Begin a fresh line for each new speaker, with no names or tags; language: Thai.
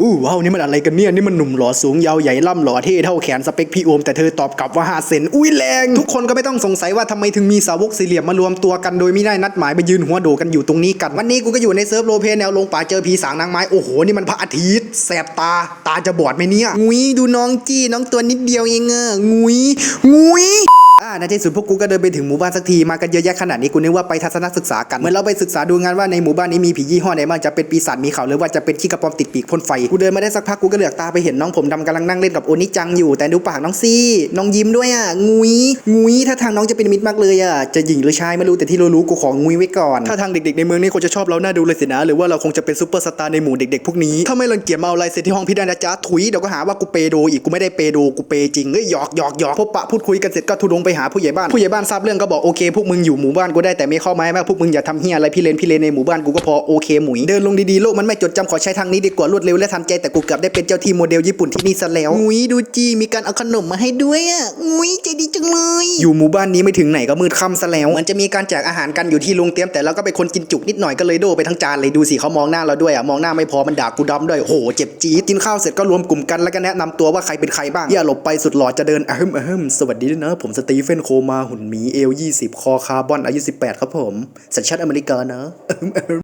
อู้ว้าวนี่มันอะไรกันเนี่ยนี่มันหนุ่มหล่อสูงยาวใหญ่ล่ำหล่อเท่เท่าแขนสเปคพี่โอมแต่เธอตอบกลับว่า5เซนอุ้ยแรง ทุกคนก็ไม่ต้องสงสัยว่าทำไมถึงมีสาวกสี่เหลี่ยมมารวมตัวกันโดยไม่ได้นัดหมายไปยืนหัวโดกันอยู่ตรงนี้กัน วันนี้กูก็อยู่ในเซิร์ฟโรลเพแนวลงป่าเจอผีสางนางไม้โอ้โหนี่มันพระอาทิตย์แสบตาตาจะบอดไหมเนี่ยงุยดูน้องจี้น้องตัวนิดเดียวเองเงองุยงุย อ่าในที่สุดพวกกูก็เดินไปถึงหมู่บ้านสักทีมากันเยอะแยะขนาดนี้กูนึกว่าไปทัศนศึกษากันเหมือนเราไปศึกษาดูงานว่าในหมู่บ้านนี้มีผียี่ห้อไหนบ้างจะเป็นปีศาจมีเขาหรือว่าจะเป็นขี้กระปอมติดปีกพ่นไฟกูเดินมาได้สักพักกูก็เหลือกตาไปเห็นน้องผมดำกำลังนั่งเล่นกับโอนิจังอยู่ แต่ดูปากน้องซี่น้องยิ้มด้วยอะงุยงุยถ้าทางน้องจะเป็นมิตรมากเลยอะจะหญิงหรือชายไม่รู้แต่ที่รู้ๆกูของงุยไว้ก่อนถ้าทางเด็กๆในเมืองนี้คงจะชอบเราหน้าดูเลยสินะหรือว่าเราคงจะเป็นซูเปอร์สตาร์ในหมู่เด็กๆพวกนี้ถ้าไม่รังเกียจมาเอาลายเซ็นที่ห้องพี่ได้นะจ๊ะถุยเดี๋ยวก็หาว่ากูเปโดอีกกูไม่ได้เปโดกูเปจริงเอ้ยหยอกหยอกหยอกพบปะพูดคุยกันเสร็จก็ทุดงไปหาผู้ใหญ่บ้านผู้ใหญ่บ้านทราบเรื่องก็บอกโอเคพวกมึงอยู่หมู่บ้านกูได้แต่ไม่เข้าไม้มากพวกมึงอย่าทำเฮียอะไรพี่เลนพี่เลนในหมู่บ้านกูก็พอโอเคหมุยเดินลงดีๆโลกมันไม่จดจำขอใช้ทางนี้ดีกว่ารวดเร็วและทันใจแต่กูเกือบได้เป็นเจ้าที่โมเดลญี่ปุ่นที่นี่ซะแล้วงุยดูจีมีการเอาขนมมาให้ด้วยอะงุยใจดีจังเลย อยู่หมู่บ้านนี้ไม่ถึงไหนก็มืดค่ำซะแล้วมันจะมีการแจกอาหารกันอยู่ที่โรงเตรียมแต่เราก็เป็นคนกินจุกนิดหน่อยก็เลยโดไปทั้งจานเลยดูสิเขามองหน้าเราด้วยอะมองหน้าไม่พอมันด่ากูดำด้วยโหเจ็บจี๊ดกินข้าวเสร็จก็รวมกลุ่มกันแล้วก็แนะนำตัวว่าใครเป็นใครบ้างอย่าหลบไปสุดหล่อจะเดินอะฮึมอะฮึมสวัสดีด้วยนะ ผมสตีเฟนโคมาหุ่นหมีเอล20คอคาร์บอนอายุ18ครับผมสัญชาติอเมริกานะอะฮึมอะ